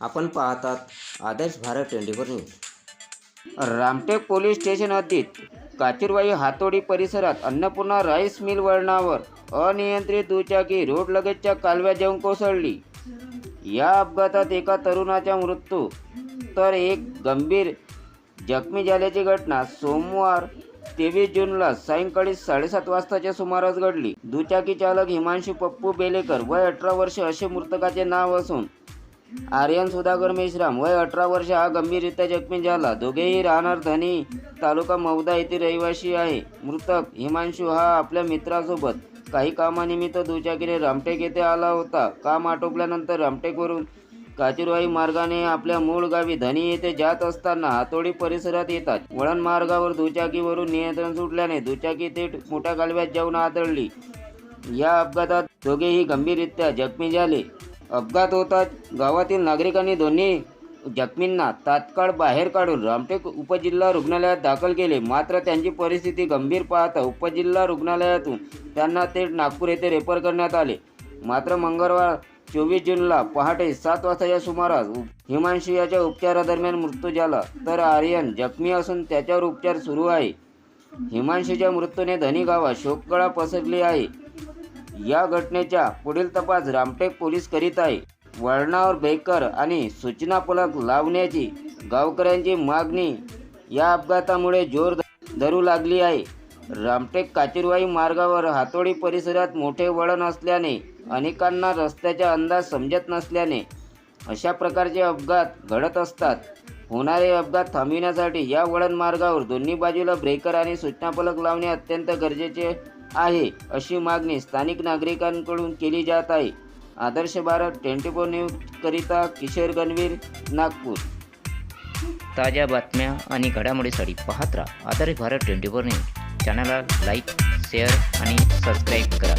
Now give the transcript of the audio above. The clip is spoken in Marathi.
आपण पाहतात Adarsh Bharat twenty four news. Ramtek police station हद्दीत काचीरवाई हातोडी परिसरात अन्नपूर्णा राईस मिल वळणावर अनियंत्रित दुचाकी रोड लगतच्या कालव्या जाऊन कोसळली. या अपघातात एका तरुणाचा मृत्यू. तर एक गंभीर जखमी झाल्याची घटना सोमवार तेवीस जूनला सायंकाळी साडेसात वाजताच्या सुमारास घडली. दुचाकी चालक हिमांशू पप्पू बेलेकर वय अठरा वर्ष असे मृतकाचे नाव असून आर्यन सुधाकर मेश्राम वय अठरा वर्ष हा गंभीररित्या जखमी झाला. दोघेही राहणार धनी तालुका मौदा येथील रहिवासी आहे. मृतक हिमांशू हा आपल्या मित्रासोबत काही कामानिमित्त दुचाकीने रामटेक येथे आला होता. काम आटोपल्यानंतर रामटेकवरून काचिरवाई मार्गाने आपल्या मूळ गावी धनी येथे जात असताना हातोडी परिसरात येतात. वळण मार्गावर दुचाकीवरून नियंत्रण सुटल्याने दुचाकी थेट मोठ्या कालव्यात जाऊन आदळली. या अपघातात दोघेही गंभीररित्या जखमी झाले. अपघात होताच गावातील नागरिकांनी दोन्ही जखमींना तात्काळ बाहेर काढून रामटेक उपजिल्हा रुग्णालयात दाखल केले. मात्र त्यांची परिस्थिती गंभीर पाहता उपजिल्हा रुग्णालयातून त्यांना थेट नागपूर येथे रेफर करण्यात आले. मात्र मंगळवार चोवीस जूनला पहाटे सात वाजताच्या सुमारास हिमांशू याच्या उपचारादरम्यान मृत्यू झाला. तर आर्यन जखमी असून त्याच्यावर उपचार सुरू आहे. हिमांशूच्या मृत्यूने धनी गावात शोककळा पसरली आहे. या घटनेचा पुढील तपास रामटेक पोलीस करीत आहे. वळणावर बेकर आणि सूचना फलक लावण्याची गावकऱ्यांची मागणी या अपघातामुळे जोर धरू लागली आहे. रामटेक काचिरवाई मार्गावर हातोडी परिसरात मोठे वळण असल्याने अनेकांना रस्त्याचा अंदाज समजत नसल्याने अशा प्रकारचे अपघात घडत असतात. होणारे अपघात थांबविण्यासाठी या वळण मार्गावर दोन्ही बाजूला ब्रेकर आणि सूचनाफलक लावणे अत्यंत गरजेचे आहे अशी मागणी स्थानिक नागरिकांकडून केली जात आहे. Adarsh Bharat twenty four news करिता किशोर गणवीर नागपूर. ताज्या बातम्या आणि घडामोडीसाठी पाहत राहा Adarsh Bharat twenty four news. चॅनलला लाईक शेअर आणि सबस्क्राईब करा.